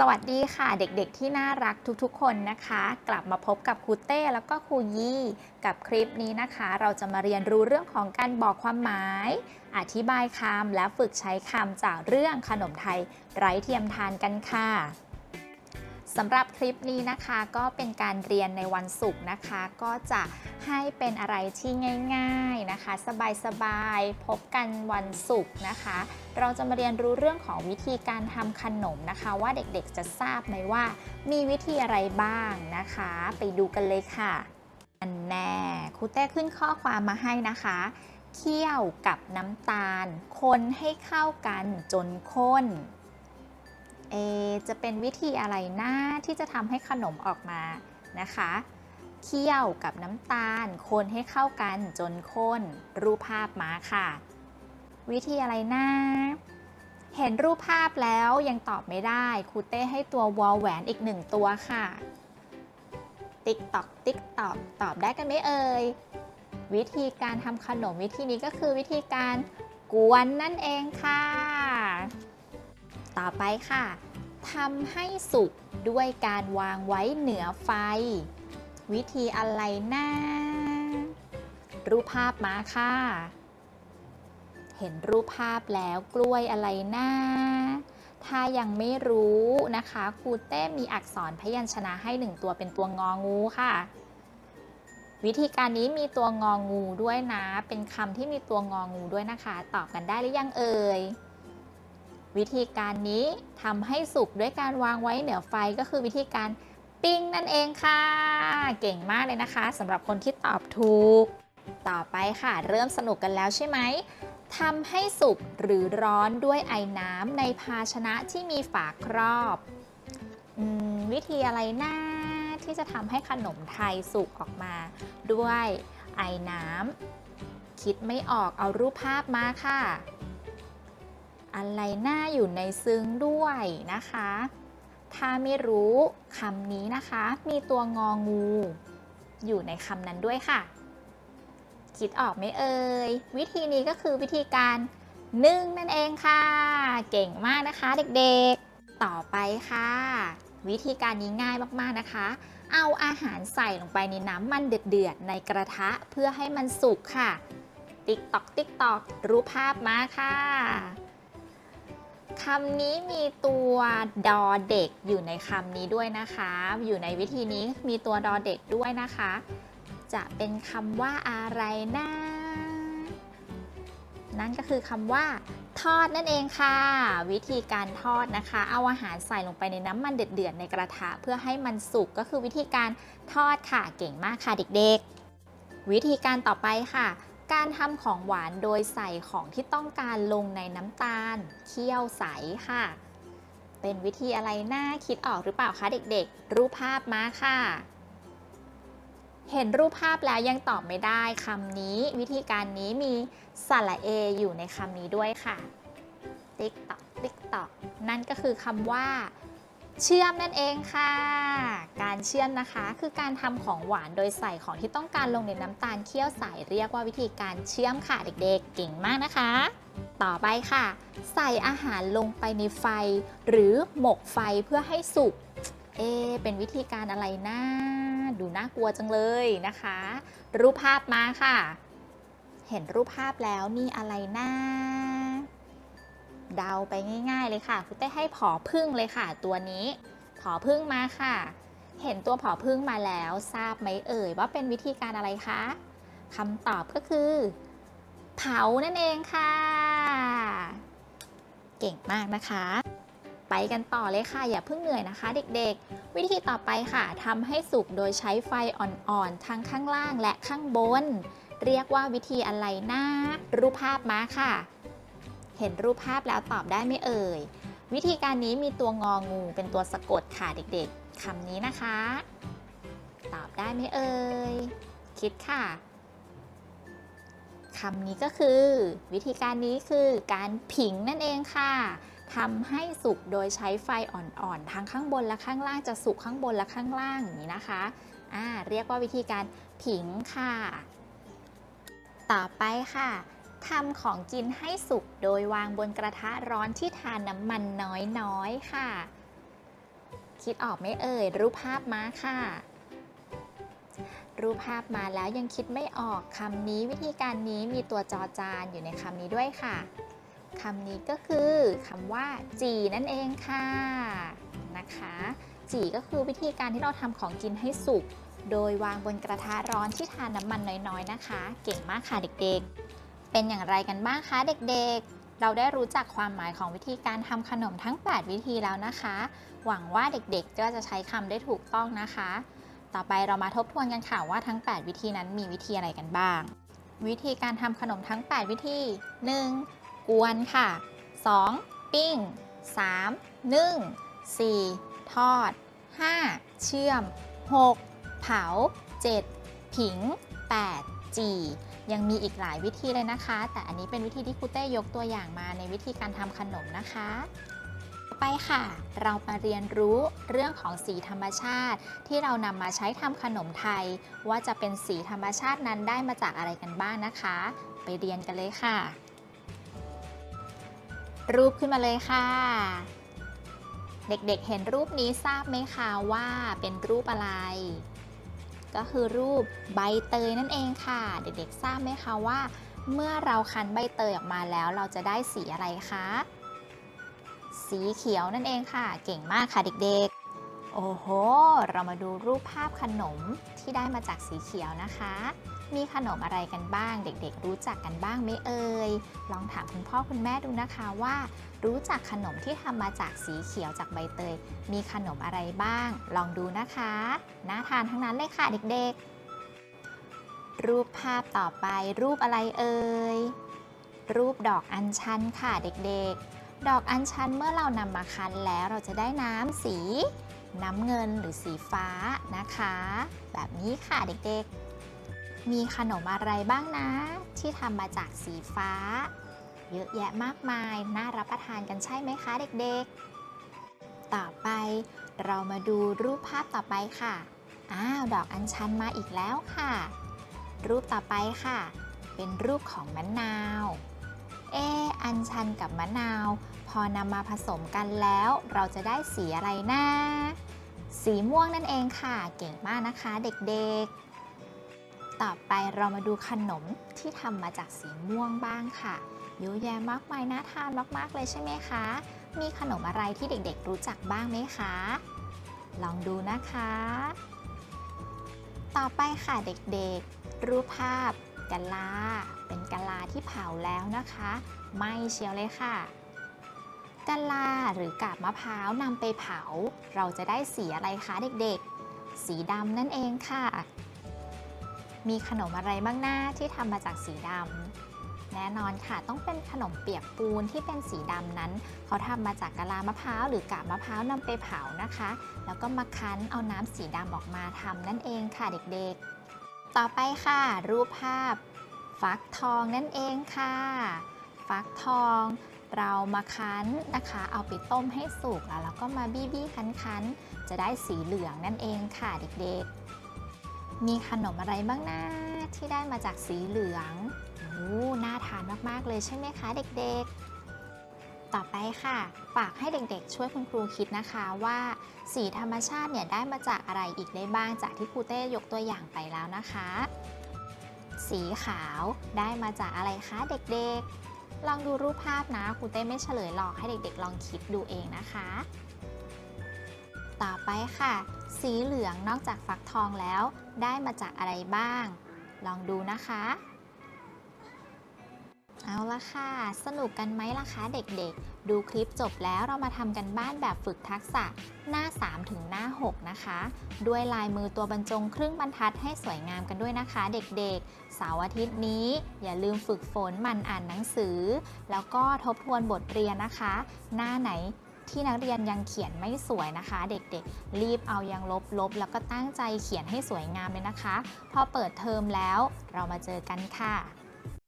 สวัสดีค่ะเด็กๆที่น่ารักทุกๆ คนนะคะ กลับมาพบกับครูเต้แล้วก็ครูยี่กับคลิปนี้นะคะ เราจะมาเรียนรู้เรื่องของการบอกความหมาย อธิบายคำและฝึกใช้คำจากเรื่องขนมไทยไร้เทียมทานกันค่ะ สำหรับคลิปนี้นะคะก็เป็นการเรียนในวันศุกร์นะคะ ก็จะให้เป็นอะไรที่ง่ายๆนะคะ สบายๆ พบกันวันศุกร์นะคะ เราจะมาเรียนรู้เรื่องของวิธีการทำขนมนะคะ ว่าเด็กๆจะทราบไหมว่า มีวิธีอะไรบ้างนะคะ ไปดูกันเลยค่ะอันแน่ครูเต้ขึ้นข้อความมาให้นะคะเคี่ยวกับน้ำตาล คนให้เข้ากันจนข้น เอจะเป็นวิธีอะไรนะที่จะทำให้ขนมออกมานะคะ เคี่ยวกับน้ำตาล คนให้เข้ากันจนข้นรูปภาพมาค่ะ วิธีอะไรนะเห็นรูปภาพแล้วยังตอบไม่ได้ครูเต้ให้ตัววอลแหวนอีกหนึ่งตัวค่ะ ติ๊กตอกติ๊กตอกตอบได้กันไหมเอ่ย วิธีการทำขนมวิธีนี้ก็คือวิธีการกวนนั่นเองค่ะ ต่อไปค่ะทำให้สุกด้วยการวางไว้เหนือไฟ วิธีอะไรนะรูปภาพมาค่ะ เห็นรูปภาพแล้วกล้วยอะไรนะถ้ายังไม่รู้นะคะครูเต้มีอักษรพยัญชนะให้หนึ่งตัวเป็นตัวงองูค่ะ วิธีการนี้มีตัวงองูด้วยนะ เป็นคำที่มีตัวงองูด้วยนะคะ ตอบกันได้หรือยังเอ่ย วิธีการนี้ทำให้สุกด้วยการวางไว้เหนือไฟก็คือวิธีการปิ้งนั่นเองค่ะ เก่งมากเลยนะคะสำหรับคนที่ตอบถูก ต่อไปค่ะ เริ่มสนุกกันแล้วใช่ไหมทำให้สุกหรือร้อนด้วยไอ้น้ำในภาชนะที่มีฝาครอบอวิธีอะไรนะที่จะทำให้ขนมไทยสุกออกมา ด้วยไอ้น้ำคิดไม่ออกเอารูปภาพมาค่ะ อะไรน่าอยู่ในซึ้งด้วยนะคะ ถ้าไม่รู้คำนี้นะคะ มีตัวงองู อยู่ในคำนั้นด้วยค่ะ คิดออกไหมเอ่ย วิธีนี้ก็คือวิธีการนึ่งนั่นเองค่ะ เก่งมากนะคะเด็กๆ ต่อไปค่ะ วิธีการนี้ง่ายมากๆนะคะ เอาอาหารใส่ลงไปในน้ำมันเดือดๆในกระทะเพื่อให้มันสุกค่ะ ติ๊กตอกติ๊กตอกรูปภาพมาค่ะ คำนี้มีตัวดอเด็กอยู่ในคำนี้ด้วยนะคะ อยู่ในวิธีนี้มีตัวดอเด็กด้วยนะคะ จะเป็นคำว่าอะไรนะนั่นก็คือคำว่า ทอดนั่นเองค่ะ วิธีการทอดนะคะ เอาอาหารใส่ลงไปในน้ำมันเดือดๆในกระทะเพื่อให้มันสุกก็คือวิธีการทอดค่ะเก่งมากค่ะเด็กๆ วิธีการต่อไปค่ะ การทำของหวานโดยใส่ของที่ต้องการลงในน้ำตาล เคี่ยวใสค่ะ เป็นวิธีอะไรน่าคิดออกหรือเปล่าคะเด็กๆ รูปภาพมาค่ะ เห็นรูปภาพแล้วยังตอบไม่ได้คำนี้ วิธีการนี้มีสระเออยู่ในคำนี้ด้วยค่ะ ติ๊กตอกติ๊กตอกนั่นก็คือคำว่า เชื่อมนั่นเองค่ะ การเชื่อมนะคะคือการทำของหวานโดยใส่ของที่ต้องการลงในน้ำตาลเคี่ยวใสเรียกว่าวิธีการเชื่อมค่ะเด็กๆ เก่งมากนะคะ ต่อไปค่ะ ใส่อาหารลงไปในไฟ หรือหมกไฟเพื่อให้สุก เอ เป็นวิธีการอะไรนะ ดูน่ากลัวจังเลยนะคะ รูปภาพมาค่ะ เห็นรูปภาพแล้วนี่อะไรนะ เดาไปง่าย ๆ เลยค่ะคุณเต้ให้ผอพึ่งเลยค่ะ ตัวนี้ ผอพึ่งมาค่ะ เห็นตัวผอพึ่งมาแล้ว ทราบไหมเอ่ยว่าเป็นวิธีการอะไรคะคำตอบก็คือ เผานั่นเองค่ะ เก่งมากนะคะ ไปกันต่อเลยค่ะ อย่าเพิ่งเหนื่อยนะคะ เด็กๆ วิธีต่อไปค่ะทำให้สุกโดยใช้ไฟอ่อนๆทั้งข้างล่างและข้างบน เรียกว่าวิธีอะไรนะรูปภาพมาค่ะ เห็นรูปภาพแล้วตอบได้ไหมเอ่ย วิธีการนี้มีตัวงองูเป็นตัวสะกดค่ะเด็กๆคำนี้นะคะ ตอบได้ไหมเอ่ย คิดค่ะคำนี้ก็คือ วิธีการนี้คือการผิงนั่นเองค่ะทำให้สุกโดยใช้ไฟอ่อนๆ ทั้งข้างบนและข้างล่างจะสุกข้างบนและข้างล่างอย่างนี้นะคะอ่าเรียกว่าวิธีการผิงค่ะ ต่อไปค่ะ ทำของกินให้สุกโดยวางบนกระทะร้อนที่ทานน้ำมันน้อยๆค่ะ คิดออกไหมเอ่ย รูปภาพมาค่ะ รูปภาพมาแล้วยังคิดไม่ออกคำนี้วิธีการนี้มีตัวจอจานอยู่ในคำนี้ด้วยค่ะคำนี้ก็คือคำว่าจีนั่นเองค่ะนะคะจีก็คือวิธีการที่เราทำของกินให้สุก โดยวางบนกระทะร้อนที่ทานน้ำมันน้อยๆนะคะ เก่งมากค่ะเด็กๆ เป็นอย่างไรกันบ้างคะเด็กๆ เราได้รู้จักความหมายของวิธีการทำขนมทั้ง 8 วิธีแล้วนะคะ หวังว่าเด็กๆ ก็จะใช้คำได้ถูกต้องนะคะ ต่อไปเรามาทบทวนกันค่ะว่าทั้ง 8 วิธีนั้นมีวิธีอะไรกันบ้าง วิธีการทำขนมทั้ง 8 วิธี 1. กวนค่ะ 2. ปิ้ง 3. นึ่ง 4. ทอด 5. เชื่อม 6. เผา 7. ผิง 8. จี ยังมีอีกหลายวิธีเลยนะคะ แต่อันนี้เป็นวิธีที่ครูเต้ยกตัวอย่างมาในวิธีการทำขนมนะคะไปค่ะ เรามาเรียนรู้เรื่องของสีธรรมชาติ ที่เรานำมาใช้ทำขนมไทย ว่าจะเป็นสีธรรมชาตินั้นได้มาจากอะไรกันบ้างนะคะ ไปเรียนกันเลยค่ะ รูปขึ้นมาเลยค่ะ เด็กๆเห็นรูปนี้ทราบไหมคะว่าเป็นรูปอะไร ก็คือรูปใบเตยนั่นเองค่ะ เด็กๆทราบไหมคะว่า เมื่อเราคั้นใบเตยออกมาแล้วเราจะได้สีอะไรคะ สีเขียวนั่นเองค่ะ เก่งมากค่ะเด็กๆ โอ้โห เรามาดูรูปภาพขนมที่ได้มาจากสีเขียวนะคะ มีขนมอะไรกันบ้าง เด็กๆ รู้จักกันบ้างไหมเอ่ย ลองถามคุณพ่อคุณแม่ดูนะคะว่า รู้จักขนมที่ทำมาจากสีเขียวจากใบเตย มีขนมอะไรบ้าง ลองดูนะคะ น่าทานทั้งนั้นเลยค่ะเด็กๆ รูปภาพต่อไปรูปอะไรเอ่ย รูปดอกอัญชันค่ะเด็กๆ ดอกอัญชันเมื่อเรานำมาคั้นแล้วเราจะได้น้ำสีน้ำเงินหรือสีฟ้านะคะ แบบนี้ค่ะเด็กๆ มีขนมอะไรบ้างนะ ที่ทำมาจากสีฟ้า เยอะแยะมากมาย น่ารับประทานกันใช่ไหมคะเด็กๆ ต่อไปเรามาดูรูปภาพต่อไปค่ะ อ้าว ดอกอัญชันมาอีกแล้วค่ะ รูปต่อไปค่ะ เป็นรูปของมะนาว เอออัญชันกับมะนาว พอนำมาผสมกันแล้ว เราจะได้สีอะไรนะ สีม่วงนั่นเองค่ะ เก่งมากนะคะเด็กๆ ต่อไปเรามาดูขนมที่ทำมาจากสีม่วงบ้างค่ะเยอะแยะมากมายน่าทานมากๆเลยใช่ไหมคะ มีขนมอะไรที่เด็กๆรู้จักบ้างไหมคะ ลองดูนะคะ ต่อไปค่ะเด็กๆ รูปภาพกะลา เป็นกะลาที่เผาแล้วนะคะไม่เชียวเลยค่ะกะลาหรือกาบมะพร้าวนำไปเผา เราจะได้สีอะไรคะเด็กๆ สีดำนั่นเองค่ะ มีขนมอะไรบ้างหน้าที่ทำมาจากสีดำแน่นอนค่ะต้องเป็นขนมเปียกปูนที่เป็นสีดำนั้น เขาทำมาจากกะลามะพร้าวหรือกาบมะพร้าวนำไปเผานะคะ แล้วก็มาคั้นเอาน้ำสีดำออกมาทำนั่นเองค่ะเด็กๆ ต่อไปค่ะ รูปภาพ ฟักทองนั่นเองค่ะ ฟักทอง เรามาคั้นนะคะ เอาไปต้มให้สุกแล้วเราก็มาบี้บี้คั้นคั้นๆจะได้สีเหลืองนั่นเองค่ะเด็กๆ มีขนมอะไรบ้างนะที่ได้มาจากสีเหลืองโอ้น่าทานมาก ๆ เลยใช่ไหมคะเด็กๆ ต่อไปค่ะฝากให้เด็กๆ ช่วยคุณครูคิดนะคะว่า สีธรรมชาติเนี่ยได้มาจากอะไรอีกได้บ้างจากที่ครูเต้ยกตัวอย่างไปแล้วนะคะ สีขาวได้มาจากอะไรคะเด็กๆ ลองดูรูปภาพนะครูเต้ไม่เฉลยหรอกให้เด็กๆ ลองคิดดูเองนะคะ ต่อไปค่ะสีเหลืองนอกจากฟักทองแล้วได้มาจากอะไรบ้าง ลองดูนะคะ เอาละค่ะ สนุกกันไหมล่ะคะเด็กๆ ดูคลิปจบแล้วเรามาทำกันบ้านแบบฝึกทักษะหน้า 3 ถึงหน้า 6 นะคะ ด้วยลายมือตัวบรรจงครึ่งบรรทัดให้สวยงามกันด้วยนะคะ เด็กๆ เสาร์อาทิตย์นี้ อย่าลืมฝึกฝนมันอ่านหนังสือ แล้วก็ทบทวนบทเรียนนะคะ หน้าไหน ที่นักเรียนยังเขียนไม่สวยนะคะ เด็กๆ รีบเอายังลบลบแล้วก็ตั้งใจเขียนให้สวยงามเลยนะคะ พอเปิดเทอมแล้วเรามาเจอกันค่ะ